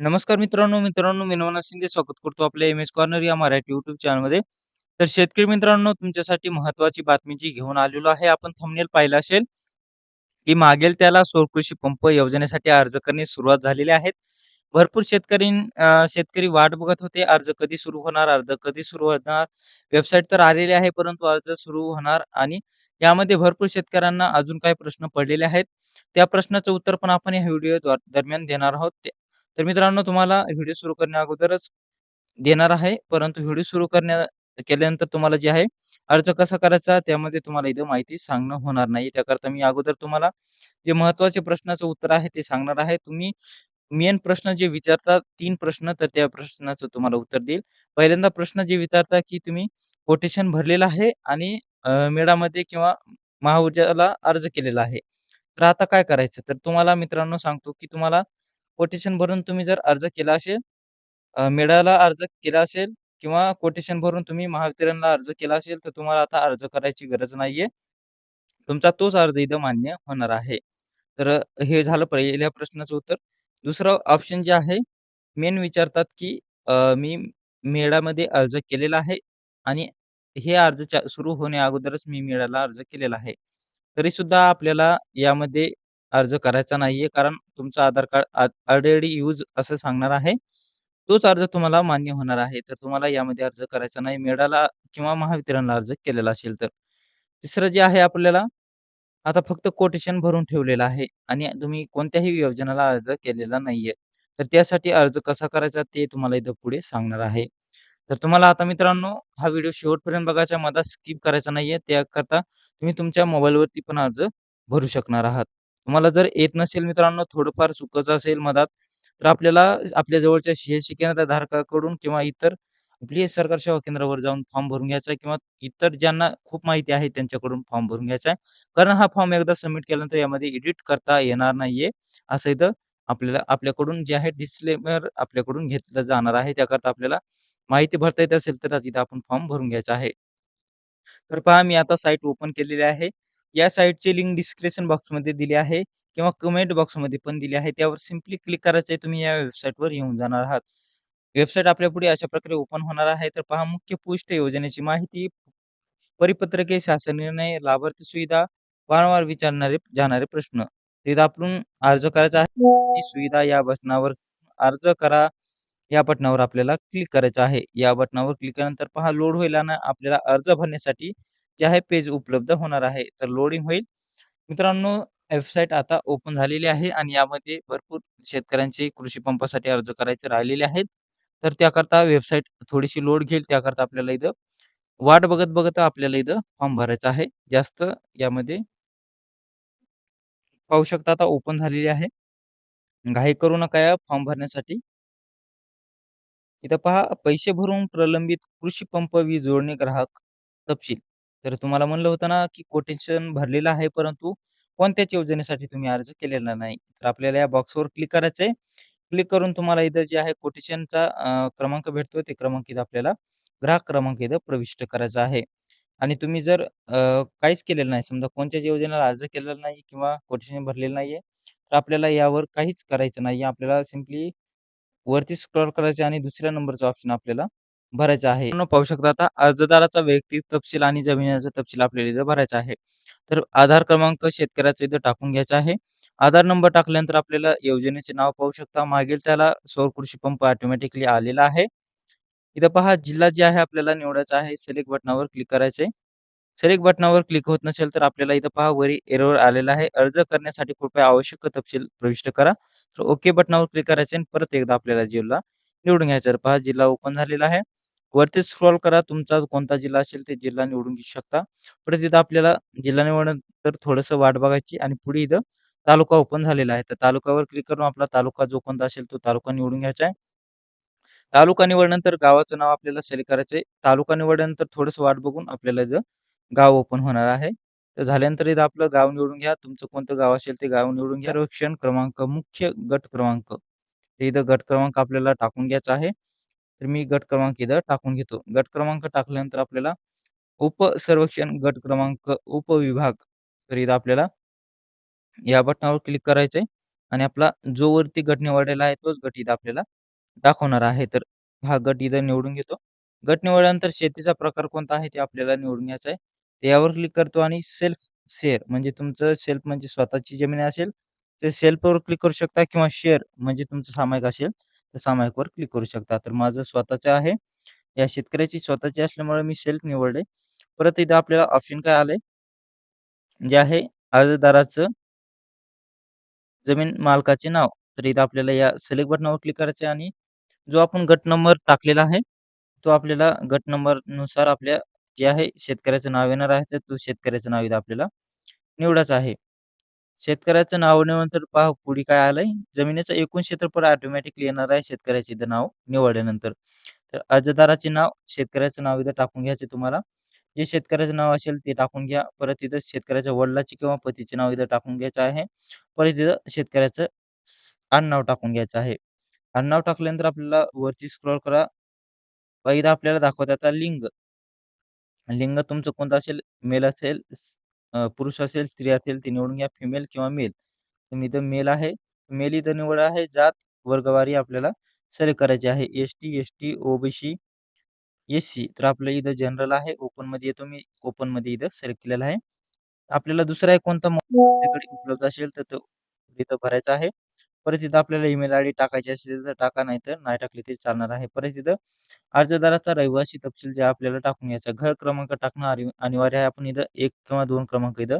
नमस्कार मित्रांनो, मित्रांनो मी नवनाथ शिंदे स्वागत करतो आपल्या एम-एस कॉर्नर या मराठी युट्यूब चॅनलमध्ये. तर शेतकरी मित्रांनो तुमच्यासाठी महत्त्वाची बातमी जी घेऊन आलेलो आहे. आपण थंबनेल पाहिलं असेल, की मागेल त्याला सौर कृषी पंप योजनेसाठी अर्ज करणे सुरुवात झालेली आहे. भरपूर शेतकरी शेतकरी वाट बघत होते. अर्ज कधी सुरू होणार, अर्ज कधी सुरू होणार. वेबसाईट तर आलेली आहे, परंतु अर्ज सुरू होणार आणि यामध्ये भरपूर शेतकऱ्यांना अजून काही प्रश्न पडलेले आहेत. त्या प्रश्नाचं उत्तर पण आपण या व्हिडिओ दरम्यान देणार आहोत. तर मित्रांनो तुम्हाला व्हिडिओ सुरू करण्या अगोदरच देणार आहे. परंतु व्हिडिओ सुरू करण्या केल्यानंतर तुम्हाला जे आहे अर्ज कसा करायचा त्यामध्ये तुम्हाला इथं माहिती सांगणं होणार नाही. त्याकरता मी अगोदर तुम्हाला जे महत्त्वाचे प्रश्नाचं उत्तर आहे ते सांगणार आहे. तुम्ही मेन प्रश्न जे विचारता तीन प्रश्न तर त्या प्रश्नाचं तुम्हाला उत्तर देईल. पहिल्यांदा प्रश्न जे विचारता, की तुम्ही कोटेशन भरलेलं आहे आणि मेळामध्ये किंवा महाऊर्जाला अर्ज केलेला आहे. तर आता काय करायचं? तर तुम्हाला मित्रांनो सांगतो, की तुम्हाला कोटेशन भरून तुम्ही जर अर्ज केला असेल, मेळाला अर्ज केला असेल किंवा कोटेशन भरून तुम्ही महावितरणला अर्ज केला असेल, तर तुम्हाला आता अर्ज करायची गरज नाहीये. तुमचा तोच अर्ज इथं मान्य होणार आहे. तर हे झालं पहिल्या प्रश्नाचं उत्तर. दुसरं ऑप्शन जे आहे, मेन विचारतात, की मी मेळामध्ये अर्ज केलेला आहे आणि हे अर्ज चा सुरू होण्या अगोदरच मी मेळाला अर्ज केलेला आहे. तरी सुद्धा आपल्याला यामध्ये अर्ज करायचा नाहीये, कारण तुमचं आधार कार्ड ऑलरेडी यूज असं सांगणार आहे. तोच अर्ज तुम्हाला मान्य होणार आहे. तर तुम्हाला यामध्ये अर्ज करायचा नाही. मेडाला किंवा महावितरणला अर्ज केलेला असेल तर. तिसरं जे आहे आपल्याला, आता फक्त कोटेशन भरून ठेवलेलं आहे आणि तुम्ही कोणत्याही योजनेला अर्ज केलेला नाहीये. तर त्यासाठी अर्ज कसा करायचा ते तुम्हाला इथं पुढे सांगणार आहे. तर तुम्हाला आता मित्रांनो हा व्हिडिओ शेवटपर्यंत बघायचा, मधात स्किप करायचा नाहीये. त्याकरता तुम्ही तुमच्या मोबाईलवरती पण अर्ज भरू शकणार आहात. तुम्हाला जर येत नसेल मित्रांनो, थोडंफार चुकत असेल मधात, तर आपल्याला आपल्या जवळच्या सी केंद्र धारकाकडून किंवा इतर आपली सरकार सेवा केंद्रावर जाऊन फॉर्म भरून घ्यायचा आहे किंवा इतर ज्यांना खूप माहिती आहे त्यांच्याकडून फॉर्म भरून घ्यायचा आहे. कारण हा फॉर्म एकदा सबमिट केल्यानंतर यामध्ये एडिट करता येणार नाहीये. असं इथं आपल्याला आपल्याकडून जे आहे डिस्क्लेमर आपल्याकडून घेतलं जाणार आहे. त्याकरता आपल्याला माहिती भरता येत असेल तरच इथं आपण फॉर्म भरून घ्यायचा आहे. तर पहा मी आता साईट ओपन केलेली आहे. या साईटची लिंक डिस्क्रिप्शन बॉक्समध्ये दिली आहे किंवा कमेंट बॉक्समध्ये पण दिली आहे. त्यावर सिंपली क्लिक करायचं आहे. तुम्ही या वेबसाईटवर येऊन जाणार आहात. वेबसाईट आपल्यापुढे अशा प्रकारे ओपन होणार आहे. तर पहा मुख्य पोस्ट योजनेची माहिती, परिपत्रके, शासन निर्णय, लाभार्थी सुविधा, वारंवार विचारणारे जाणारे प्रश्न. तिथे आपण अर्ज करायचा आहे. सुविधा या बटनावर अर्ज करा या बटनावर आपल्याला क्लिक करायचं आहे. या बटनावर क्लिक केल्यानंतर पहा लोड होईल आणि आपल्याला अर्ज भरण्यासाठी जे आहे पेज उपलब्ध होणार आहे. तर लोडिंग होईल. मित्रांनो वेबसाईट आता ओपन झालेली आहे आणि यामध्ये भरपूर शेतकऱ्यांचे कृषी पंपासाठी अर्ज करायचे राहिलेले आहेत. तर त्याकरता वेबसाईट थोडीशी लोड घेईल. त्याकरता आपल्याला इथं वाट बघत-बघत आपल्याला इथं फॉर्म भरायचा आहे. जास्त यामध्ये पाहू शकता आता ओपन झालेली आहे. घाई करू नका या फॉर्म भरण्यासाठी. इथं पहा पैसे भरून प्रलंबित कृषी पंप वीज जोडणी ग्राहक तपशील. तर तुम्हाला म्हणलं होतं ना, की कोटेशन भरलेलं आहे, परंतु कोणत्याच योजनेसाठी तुम्ही अर्ज केलेला नाही. तर आपल्याला या बॉक्सवर क्लिक करायचं आहे. क्लिक करून तुम्हाला इथं जे आहे कोटेशनचा क्रमांक भेटतो ते क्रमांक इथं आपल्याला ग्राहक क्रमांक इथं प्रविष्ट करायचा आहे. आणि तुम्ही जर काहीच केलेलं नाही, समजा कोणत्याच योजनेला अर्ज केलेला नाही किंवा कोटेशन भरलेलं नाहीये, तर आपल्याला यावर काहीच करायचं नाही आपल्याला सिंपली वरती स्क्रॉल करायचे आणि दुसऱ्या नंबरचा ऑप्शन आपल्याला भरायचा आहे. पाहू शकता आता अर्जदाराचा वैयक्तिक तपशील आणि जमिनीचा तपशील आपल्याला इथं भरायचा आहे. तर आधार क्रमांक शेतकऱ्याचा इथं टाकून घ्यायचा आहे. आधार नंबर टाकल्यानंतर आपल्याला योजनेचे नाव पाहू शकता. मागील त्याला सौर कृषी पंप ऑटोमॅटिकली आलेला आहे. इथं पहा जिल्हा जे आहे आपल्याला निवडायचा आहे. सिलेक्ट बटनावर क्लिक करायचे सिलेक्ट बटनावर क्लिक होत नसेल तर आपल्याला इथं पहा वरी एरवर आलेला आहे. अर्ज करण्यासाठी कृपया आवश्यक तपशील प्रविष्ट करा. तर ओके बटनावर क्लिक करायचे आणि परत एकदा आपल्याला जिल्हा निवडून घ्यायचा पहा जिल्हा ओपन झालेला आहे. वरती स्क्रॉल करा. तुमचा कोणता जिल्हा असेल ते जिल्हा निवडून घेऊ शकता. पुढे इथं आपल्याला जिल्हा निवडल्यानंतर थोडंसं वाट बघायची आणि पुढे इथं तालुका ओपन झालेला आहे. तर तालुक्यावर क्लिक करून आपला तालुका जो कोणता असेल तो तालुका निवडून घ्यायचा आहे. तालुका निवडल्यानंतर गावाचं नाव आपल्याला सिलेक्ट करायचं आहे. तालुका निवडल्यानंतर थोडंसं वाट बघून आपल्याला इथं गाव ओपन होणार आहे. तर झाल्यानंतर इथं आपलं गाव निवडून घ्या. तुमचं कोणतं गाव असेल ते गाव निवडून घ्या. सर्वेक्षण क्रमांक, मुख्य गट क्रमांक. इथं गट क्रमांक आपल्याला टाकून घ्यायचा आहे. तर मी गट क्रमांक इथं टाकून घेतो. गट क्रमांक टाकल्यानंतर आपल्याला उपसर्वेक्षण गट क्रमांक, उपविभाग तर इथं आपल्याला या बटनावर क्लिक करायचं आहे. आणि आपला जो वरती गट निवडलेला आहे तोच गट इथं आपल्याला दाखवणार आहे. तर हा गट इथं निवडून घेतो. गट निवडल्यानंतर शेतीचा प्रकार कोणता आहे ते आपल्याला निवडून घ्यायचा आहे. यावर क्लिक करतो आणि सेल्फ शेअर म्हणजे तुमचं सेल्फ म्हणजे स्वतःची जमीन असेल तर सेल्फवर क्लिक करू शकता किंवा शेअर म्हणजे तुमचं सामायिक असेल सामायिकवर क्लिक करू शकता. तर माझं स्वतःचं आहे. या शेतकऱ्याची स्वतःची असल्यामुळे मी सेल्फ निवडले. परत इथं आपल्याला ऑप्शन काय आले जे आहे अर्जदाराचं जमीन मालकाचे नाव. तर इथं आपल्याला या सिलेक्ट बटनावर क्लिक करायचे आणि जो आपण गट नंबर टाकलेला आहे, तो आपल्याला गट नंबरनुसार आपल्या जे आहे शेतकऱ्याचं नाव येणार आहे, तर तो शेतकऱ्याचं नाव इथं आपल्याला निवडायचं आहे. शेतकऱ्याचं नाव निवडल्यानंतर पहा पुढे काय आलंय, जमिनीचं एकूण क्षेत्रफळ ऑटोमॅटिकली येणार आहे शेतकऱ्याचे इथं नाव निवडल्यानंतर. तर अर्जदाराचे नाव, शेतकऱ्याचं नाव इथं टाकून घ्यायचं तुम्हाला. जे शेतकऱ्याचं नाव असेल ते टाकून घ्या. परत इथं शेतकऱ्याच्या वडिलाचे किंवा पतीचे नाव इथं टाकून घ्यायचं आहे. परत इथं शेतकऱ्याचं आडनाव टाकून घ्यायचं आहे. आडनाव टाकल्यानंतर आपल्याला वरती स्क्रॉल करा. पहा इथं आपल्याला दाखवत आता लिंग. लिंग तुमचं कोणतं असेल, मेल असेल, पुरुष असेल, स्त्री असेल ते निवडून घ्या. फिमेल किंवा मेल. तर मी इथं मेल आहे. मेल इथं निवड आहे. जात, वर्गवारी आपल्याला सिलेक्ट करायची आहे. ST, ST, OBC, SC. तर आपलं इथं जनरल आहे. ओपनमध्ये येतो मी. ओपनमध्ये इथं सिलेक्ट केलेलं आहे. आपल्याला दुसरा एक कोणता आपल्याकडे उपलब्ध असेल तर तो इथं भरायचा आहे. परत इथं आपल्याला ईमेल आयडी टाकायची असेल तर टाका, नाहीतर नाही टाकली तरी चालणार आहे. परत इथं अर्जदाराचा रहिवासी तपशील जे आपल्याला टाकून घ्यायचा. घर क्रमांक टाकणं अनिवार्य आहे. आपण इथं एक किंवा दोन क्रमांक इथं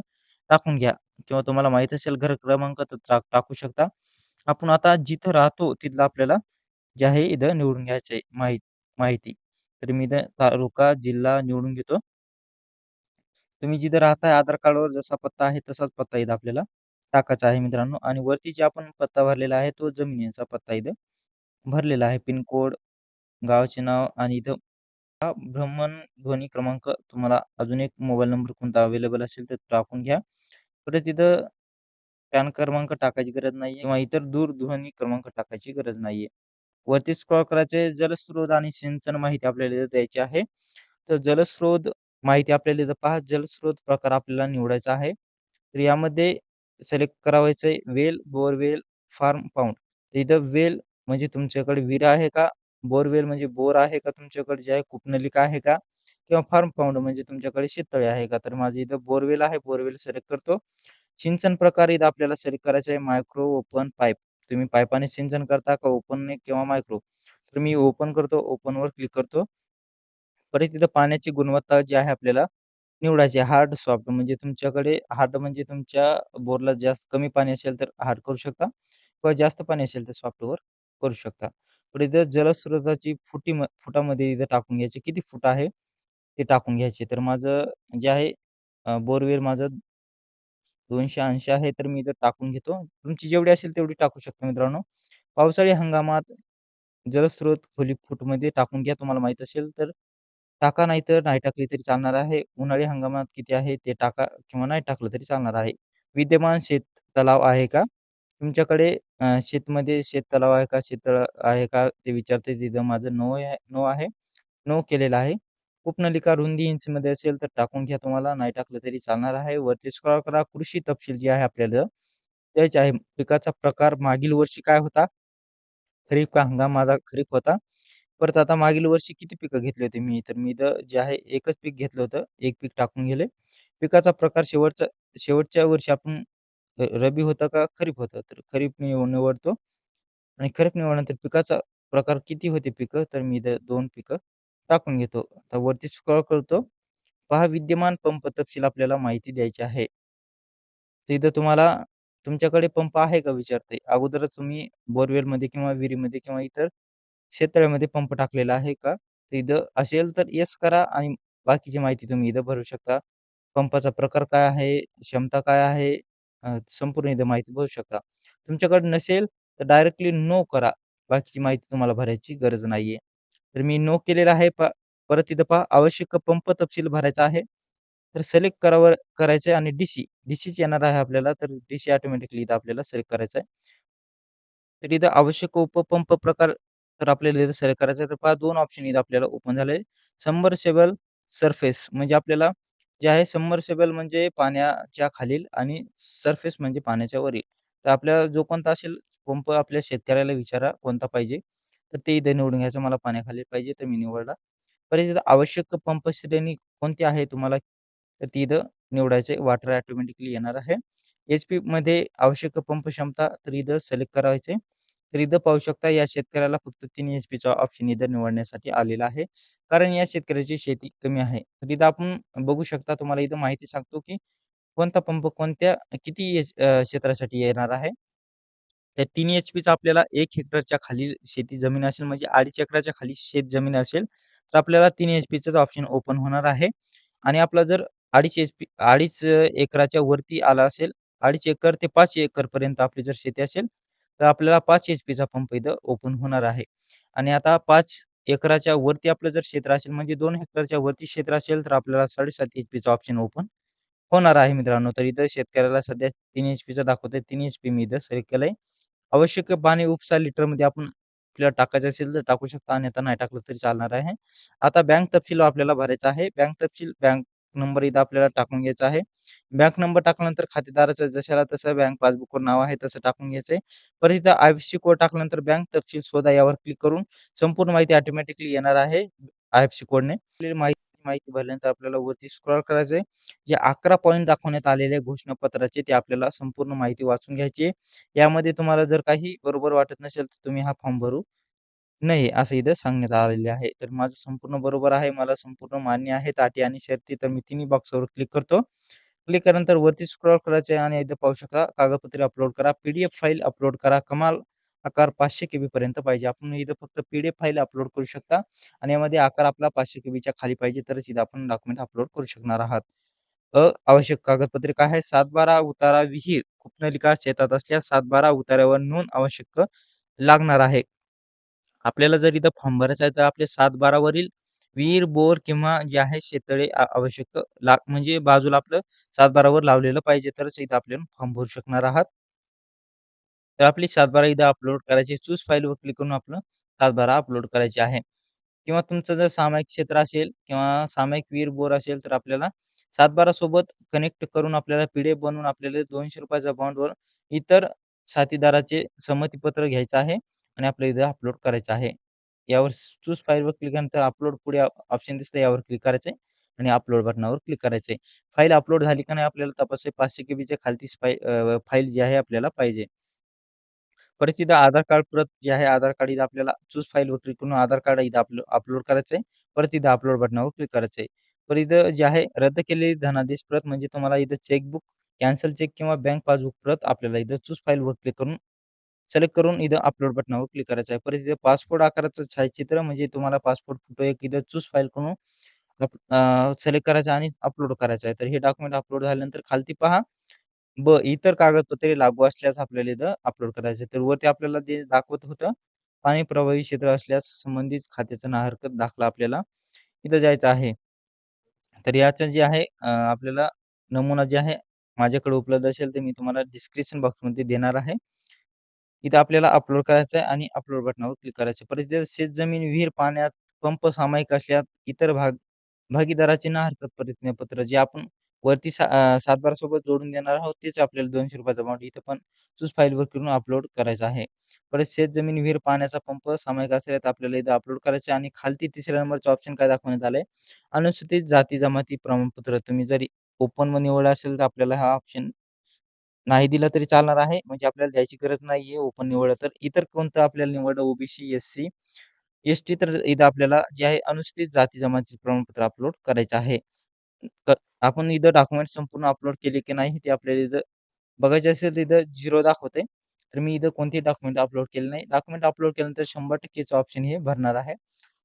टाकून घ्या किंवा तुम्हाला माहीत असेल घर क्रमांक तर टाकू शकता. आपण आता जिथं राहतो तिथलं आपल्याला जे आहे इथं निवडून घ्यायचं आहे माहिती. तर मी इथं तालुका, जिल्हा निवडून घेतो. तुम्ही जिथं राहताय आधार कार्डवर जसा पत्ता आहे तसाच पत्ता इथं आपल्याला टाकायचा आहे मित्रांनो आणि वरती जे आपण पत्ता भरलेला आहे तो जमिनीचा पत्ता इथं भरलेला आहे. पिनकोड, गावाचे नाव आणि इथं हा भ्रमणध्वनी क्रमांक तुम्हाला अजून एक मोबाईल नंबर कोणता अवेलेबल असेल तर टाकून घ्या. परत तिथं पॅन क्रमांक टाकायची गरज नाहीये किंवा इतर दूरध्वनी क्रमांक टाकायची गरज नाहीये. वरती स्क्रॉल करायचे जलस्रोत आणि सिंचन माहिती आपल्याला इथं द्यायची आहे. तर जलस्रोत माहिती आपल्याला इथं पहा जलस्रोत प्रकार आपल्याला निवडायचा आहे. तर यामध्ये सिलेक्ट करावायचं आहे वेल, बोरवेल, फार्म पाउंड. इथं वेल म्हणजे तुमच्याकडे विरा आहे का? बोरवेल म्हणजे बोर आहे का तुमच्याकडे जे आहे कुपनलिका आहे का? किंवा फार्म पाऊंड म्हणजे तुमच्याकडे शेततळे आहे का? तर माझं इथं बोरवेल आहे. बोरवेल सिलेक्ट करतो. सिंचन प्रकार इथं आपल्याला सिलेक्ट करायचं आहे मायक्रो, ओपन, पाईप. तुम्ही पाईपाने सिंचन करता का ओपनने किंवा मायक्रो? तर मी ओपन करतो. ओपनवर क्लिक करतो. परत इथं पाण्याची गुणवत्ता जी आहे आपल्याला निवडायची हार्ड, सॉफ्ट म्हणजे तुमच्याकडे हार्ड म्हणजे तुमच्या बोरला जास्त कमी पाणी असेल तर हार्ड करू शकता किंवा जास्त पाणी असेल तर सॉफ्टवर करू शकता. पण इथं जलस्रोताची फुटी फुटामध्ये इथं टाकून घ्यायचे. किती फूट आहे ते टाकून घ्यायचे. तर माझं जे आहे बोरवेल माझं 280 आहे तर मी इथं टाकून घेतो. तुमची जेवढी असेल तेवढी टाकू शकता मित्रांनो. पावसाळी हंगामात जलस्रोत खोली फूटमध्ये टाकून घ्या. तुम्हाला माहीत असेल तर टाका, नाहीतर नाही टाकली तरी चालणार आहे. उन्हाळी हंगामात किती आहे ते टाका किंवा नाही टाकलं तरी चालणार आहे. विद्यमान शेत तलाव आहे का? तुमच्याकडे अ, शेतमध्ये शेततलाव आहे का? शेततळ आहे का? ते विचारते तिथं माझं नो आहे नो आहे. नो केलेलं आहे. कूपनलिका रुंदी इंचमध्ये असेल तर टाकून घ्या तुम्हाला, नाही टाकलं तरी चालणार आहे. वरती स्क्रॉल करा. कृषी तपशील जे आहे आपल्याला द्यायचे आहे. पिकाचा प्रकार मागील वर्षी काय होता? खरीप का हंगाम? माझा खरीप होता. परत आता मागील वर्षी किती पिकं घेतली होती मी? तर मी इथं जे आहे एकच पीक घेतलं होतं. एक पीक टाकून गेले. पिकाचा प्रकार शेवटचा शेवटच्या वर्षी आपण अ, रब्बी होतं का खरीप होतं? तर खरीप मी निवडतो आणि खरीप निवडल्यानंतर पिकाचा प्रकार किती होते पिकं? तर मी इथं 2 पिकं टाकून घेतो. आता वरती स्क्रॉल करतो. पहा विद्यमान पंप तपशील आपल्याला माहिती द्यायची आहे. तर इथं तुम्हाला तुमच्याकडे पंप आहे का विचारते. अगोदरच तुम्ही बोरवेलमध्ये किंवा विहिरीमध्ये किंवा इतर क्षेत्रामध्ये पंप टाकलेला आहे का? तर इथं असेल तर येस करा आणि बाकीची माहिती तुम्ही इथं भरू शकता. पंपाचा प्रकार काय आहे? क्षमता काय आहे? अ, संपूर्ण इथं माहिती भरू शकता. तुमच्याकडे नसेल तर डायरेक्टली नो करा. बाकीची माहिती तुम्हाला भरायची गरज नाहीये. तर मी नो केलेलं आहे. प परत इथं पहा आवश्यक पंप तपशील भरायचा आहे. तर सिलेक्ट करावर करायचं आहे आणि डी-सी, डी-सीच येणार आहे आपल्याला. तर डी-सी ऑटोमॅटिकली इथं आपल्याला सिलेक्ट करायचं आहे. तर इथं आवश्यक उपपंप प्रकार तर आपल्याला इथं सिलेक्ट करायचं आहे. तर पहा 2 ऑप्शन इथं आपल्याला ओपन झाले. सबमर्सिबल सरफेस म्हणजे आपल्याला जे आहे सबमर्सिबल म्हणजे पाण्याच्या खालील आणि सरफेस म्हणजे पाण्याच्या वरील. तर आपल्याला जो कोणता असेल पंप आपल्या शेतकऱ्याला विचारा कोणता पाहिजे. तर ते इथे निवडून घ्यायचं. मला पाण्याखाली पाहिजे तर मी निवडला. परत इथं आवश्यक पंप श्रेणी कोणती आहे तुम्हाला तर ती इथं निवडायचं वाटर वॉटर ऑटोमॅटिकली येणार आहे. एच-पीमध्ये आवश्यक पंप क्षमता तर इथं सिलेक्ट करायचे तर इथं पाहू शकता या शेतकऱ्याला फक्त तीन एच-पीचा ऑप्शन इथं निवडण्यासाठी आलेला आहे. कारण या शेतकऱ्याची शेती कमी आहे. तर इथं आपण बघू शकता तुम्हाला इथं माहिती सांगतो, की कोणता पंप कोणत्या किती क्षेत्रासाठी येणार आहे. त्या तीन एच-पीचा आपल्याला एक हेक्टरच्या खाली शेती जमीन असेल म्हणजे 2.5 एकराच्या खाली शेत जमीन असेल, तर आपल्याला तीन एच-पीचाच ऑप्शन ओपन होणार आहे. आणि आपला जर 2.5 एच-पी 2.5 एकराच्या वरती आला असेल, 2.5 एकर ते 5 एकरपर्यंत आपली जर शेती असेल, तर आपल्याला पाच एच-पीचा पंप इथं ओपन होणार आहे. आणि आता पाच एकराच्या वरती आपलं जर क्षेत्र असेल म्हणजे दोन हेक्टरच्या वरती क्षेत्र असेल, तर आपल्याला 7.5 एच-पीचा ऑप्शन ओपन होणार आहे मित्रांनो. तर इथं शेतकऱ्याला सध्या तीन एच-पीचा दाखवतंय. 3 एच-पी मी इथं सिलेक्ट केलंय. आवश्यक पाणी उपसा लिटरमध्ये आपण आपल्याला टाकायचं असेल तर टाकू शकता अन्यथा नाही टाकलं तरी चालणार आहे. आता बँक तपशील आपल्याला भरायचा आहे. बँक तपशील बँक नंबर इथं आपल्याला टाकून घ्यायचा आहे. बँक नंबर टाकल्यानंतर खातेदाराचं जशाला तसं बँक पासबुकवर नाव आहे तसं टाकून घ्यायचं आहे. परत इथं आय-एफ-सी कोड टाकल्यानंतर बँक तपशील शोधा यावर क्लिक करून संपूर्ण माहिती ऑटोमॅटिकली येणार आहे आयएफसी कोडने. माहिती माहिती भरल्यानंतर आपल्याला वरती स्क्रॉल करायचं आहे. जे अकरा पॉईंट दाखवण्यात आलेले घोषणापत्राचे ते आपल्याला संपूर्ण माहिती वाचून घ्यायची आहे. यामध्ये तुम्हाला जर काही बरोबर वाटत नसेल, तर तुम्ही हा फॉर्म भरू नाही असं इथं सांगण्यात आलेले आहे. तर माझं संपूर्ण बरोबर आहे. मला संपूर्ण मान्य आहेत अटी आणि शर्ती. तर मी तिन्ही बॉक्सवर क्लिक करतो. क्लिक केल्यानंतर वरती स्क्रॉल करायचे आणि इथं पाहू शकता कागदपत्रे अपलोड करा. पी-डी-एफ फाईल अपलोड करा. कमाल आकार 500 केबी पर्यंत पाहिजे. आपण इथं फक्त पी-डी-एफ फाईल अपलोड करू शकता आणि यामध्ये आकार आपला 500 केबीच्या खाली पाहिजे तरच इथं आपण डॉक्युमेंट अपलोड करू शकणार आहात. अ, आवश्यक कागदपत्रे काय आहे? 7-12 उतारा विहीर कूपनलिका शेतात असल्यास 7-12 उतार्यावर नोंद आवश्यक लागणार आहे. आपल्याला जर इथं फॉर्म भरायचा आहे, तर आपले सात बारावरील विहीर, बोर किंवा जे आहे शेततळे आवश्यक लाग म्हणजे बाजूला आपलं सातबारावर लावलेलं पाहिजे तरच इथं आपल्याला फॉर्म भरू शकणार आहात. तर आपली 7-12 इथं अपलोड करायची. चूज फाईलवर क्लिक करून आपलं 7-12 अपलोड करायचे आहे. किंवा तुमचं जर सामायिक क्षेत्र असेल किंवा सामायिक विहीर, बोर असेल, तर आपल्याला 7-12 सोबत कनेक्ट करून आपल्याला पिढे बनवून आपल्याला ₹200 बॉन्डवर इतर साथीदाराचे संमतीपत्र घ्यायचं आहे आणि आपल्या इथं अपलोड करायचं आहे. यावर चूज फाईलवर क्लिक केल्यानंतर अपलोड पुढे ऑप्शन दिसतं यावर क्लिक करायचं आहे आणि अपलोड बटनावर क्लिक करायचं आहे. फाईल अपलोड झाली का नाही आपल्याला तपासायचं 500 केबीच्या खालतीच फाई फाईल जी आहे आपल्याला पाहिजे. परत इथं आधार कार्ड प्रत जे आहे आधार कार्ड इथं आपल्याला चूज फाईलवर क्लिक करून आधार कार्ड इथं आपलो अपलोड करायचं आहे. परत इथं अपलोड बटनावर क्लिक करायचं आहे. परत इथं जे आहे रद्द केलेली धनादेश प्रत म्हणजे तुम्हाला इथं चेकबुक, कॅन्सल चेक किंवा बँक पासबुक प्रत आपल्याला इथं चूज फाईलवर क्लिक करून सिलेक्ट करून इथं अपलोड बटनावर क्लिक करायचं आहे. परत इथं पासपोर्ट आकाराचं छायाचित्र म्हणजे तुम्हाला पासपोर्ट फोटो एक इथं चूज फाईल करून सिलेक्ट करायचं आणि अपलोड करायचं आहे. तर हे डॉक्युमेंट अपलोड झाल्यानंतर खालती पहा ब इतर कागदपत्रे लागू असल्यास आपल्याला इथं अपलोड करायचं आहे. तर वरती आपल्याला ते दाखवत होतं पाणी प्रभावी क्षेत्र असल्यास संबंधित खात्याचा ना हरकत दाखला आपल्याला इथं जायचं आहे. तर याचं जे आहे आपल्याला नमुना जे आहे माझ्याकडे उपलब्ध असेल तर मी तुम्हाला डिस्क्रिप्शन बॉक्समध्ये देणार आहे. इथं आपल्याला अपलोड करायचं आहे आणि अपलोड बटनावर क्लिक करायचं आहे. परत इथे शेतजमीन, विहीर, पाण्यात पंप सामायिक असल्यात इतर भाग भागीदाराचे ना हरकत प्रतिज्ञापत्र जे आपण वरती सा अ, 7-12 सोबत जोडून देणार आहोत तेच आपल्याला दोनशे रुपयाचा अमाऊंट इथं पण चूज फाईलवर करून अपलोड करायचं आहे. परत शेतजमीन, विहीर, पाण्याचा पंप सामायिक असल्यात आपल्याला इथं अपलोड करायचं आणि खालती तिसऱ्या नंबरचा ऑप्शन काय दाखवण्यात आलंय? अनुसूचित जाती जमाती प्रमाणपत्र तुम्ही जरी ओपन निवडलं असेल तर आपल्याला हा ऑप्शन नाही दिला तरी चालणार आहे. म्हणजे आपल्याला द्यायची गरज नाहीये ओपन निवड तर. इतर कोणतं आपल्याला निवडलं ओबीसी, एस-सी, एस-टी तर इथं आपल्याला जे आहे अनुसूचित जाती जमातीचे प्रमाणपत्र अपलोड करायचं आहे. तर आपण इथं डॉक्युमेंट संपूर्ण अपलोड केले की नाही ते आपल्याला इथं बघायचे असेल तर इथं झिरो दाखवते तर मी इथं कोणतेही डॉक्युमेंट अपलोड केले नाही. डॉक्युमेंट अपलोड केल्यानंतर शंभर टक्केचं ऑप्शन हे भरणार आहे.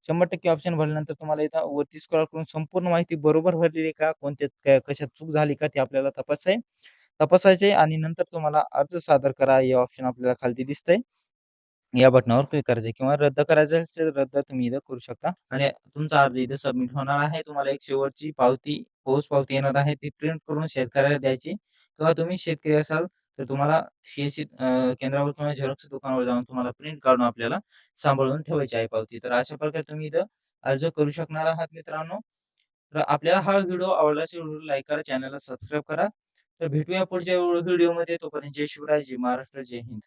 100% ऑप्शन भरल्यानंतर तुम्हाला इथं वरती स्क्रॉल करून संपूर्ण माहिती बरोबर भरलेली आहे का? कोणत्या कशात चूक झाली का? ते आपल्याला तपासाय तपासायचे आणि नंतर तुम्हाला अर्ज सादर करा हे ऑप्शन आपल्याला खालती दिसतंय. या बटनावर क्लिक करायचे किंवा रद्द करायचं असेल तर रद्द तुम्ही इथं करू शकता आणि तुमचा अर्ज इथं सबमिट होणार आहे. तुम्हाला एक शेवटची पावती पोहोच पावती येणार आहे. ती प्रिंट करून शेतकऱ्याला द्यायची किंवा तुम्ही शेतकरी असाल तर तुम्हाला सीएससी केंद्रावर किंवा झेरॉक्स दुकानावर जाऊन तुम्हाला प्रिंट काढून आपल्याला सांभाळून ठेवायची आहे पावती. तर अशा प्रकारे तुम्ही इथं अर्ज करू शकणार आहात मित्रांनो. तर आपल्याला हा व्हिडिओ आवडला असेल व्हिडिओ लाईक करा, चॅनलला सबस्क्राईब करा. तर भेटूया पुढच्या व्हिडिओमध्ये. तोपर्यंत जय शिवराय, जय महाराष्ट्र, जय हिंद.